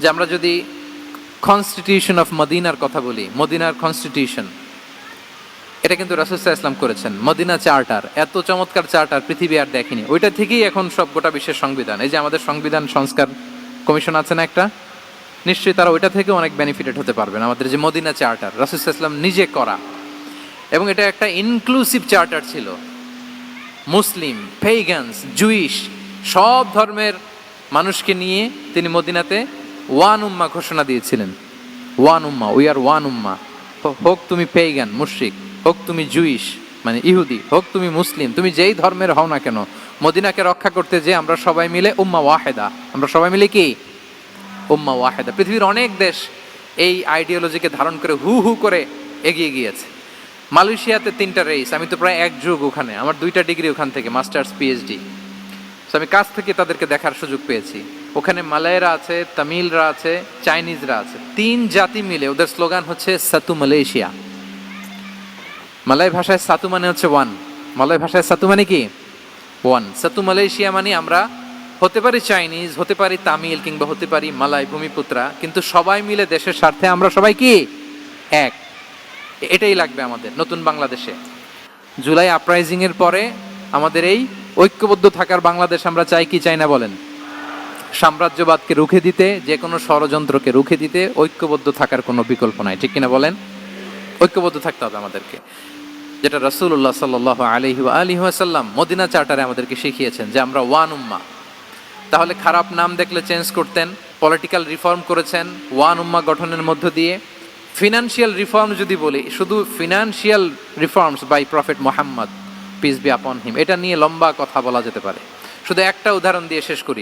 যে আমরা যদি কনস্টিটিউশন অফ মদিনার কথা বলি মদিনার কনস্টিটিউশন এটা কিন্তু রাসুসাহ ইসলাম করেছেন। মদিনা চার্টার এত চমৎকার চার্টার পৃথিবী আর দেখেনি। ওইটা থেকেই এখন সব গোটা বিশ্বের সংবিধান। এই যে আমাদের সংবিধান সংস্কার কমিশন আছে না একটা, নিশ্চয়ই তারা ওইটা থেকে অনেক বেনিফিটেড হতে পারবেন। আমাদের যে মদিনা চার্টার রাসুসাহ ইসলাম নিজে করা। এবং এটা একটা ইনক্লুসিভ চার্টার ছিল। মুসলিম পেগানস জুইশ সব ধর্মের মানুষকে নিয়ে তিনি মদিনাতে ওয়ান উম্মা ঘোষণা দিয়েছিলেন। One Umma we are one উম্মা। হোক তুমি পেগান মুশরিক, হোক তুমি জুইশ মানে ইহুদি, হোক তুমি মুসলিম, তুমি যেই ধর্মের হও না কেন, মদিনাকে রক্ষা করতে যে আমরা সবাই মিলে উম্মা ওয়াহেদা। আমরা সবাই মিলে কি? উম্মা ওয়াহেদা। পৃথিবীর অনেক দেশ এই আইডিওলজিকে ধারণ করে হু হু করে এগিয়ে গিয়েছে। মালয়েশিয়াতে তিনটা রেস আমি তো প্রায় এক যুগ ওখানে, আমার দুইটা ডিগ্রি ওখান থেকে মাস্টার্স পিএইচডি তো আমি কাছ থেকে তাদেরকে দেখার সুযোগ পেয়েছি। ওখানে মালয়েরা আছে, তামিলরা আছে, চাইনিজরা আছে। তিন জাতি মিলে ওদের স্লোগান হচ্ছে সাতু মালয়েশিয়া। মালয় ভাষায় সাতু মানে হচ্ছে ওয়ান মালয় ভাষায় সাতু মানে কি? ওয়ান সাতু মালয়েশিয়া মানে আমরা হতে পারি চাইনিজ, হতে পারি তামিল কিংবা হতে পারি মালয় ভূমিপুত্রা, কিন্তু সবাই মিলে দেশের স্বার্থে আমরা সবাই কি? এক। এটাই লাগবে আমাদের নতুন বাংলাদেশে। জুলাই আপরাইজিং এর পরে আমাদের এই ঐক্যবদ্ধ থাকার বাংলাদেশ আমরা চাই কি চাই না বলেন? সাম্রাজ্যবাদকে রুখে দিতে, যে কোনো ষড়যন্ত্রকে রুখে দিতে ঐক্যবদ্ধ থাকার কোনো বিকল্প নাই। ঠিক কিনা বলেন? ঐক্যবদ্ধ থাকতে হবে আমাদেরকে। যেটা রসুল্লাহ সাল আলহি আলহি আসাল্লাম মদিনা চার্টারে আমাদেরকে শিখিয়েছেন যে আমরা ওয়ান উম্মা। তাহলে খারাপ নাম দেখলে চেঞ্জ করতেন, পলিটিক্যাল রিফর্ম করেছেন, ওয়ান উম্মা গঠনের মধ্য দিয়ে। ফিনান্সিয়াল রিফর্ম যদি বলি, শুধু financial reforms by prophet Muhammad peace be upon him এটা নিয়ে লম্বা কথা বলা যেতে পারে। শুধু একটা উদাহরণ দিয়ে শেষ করি।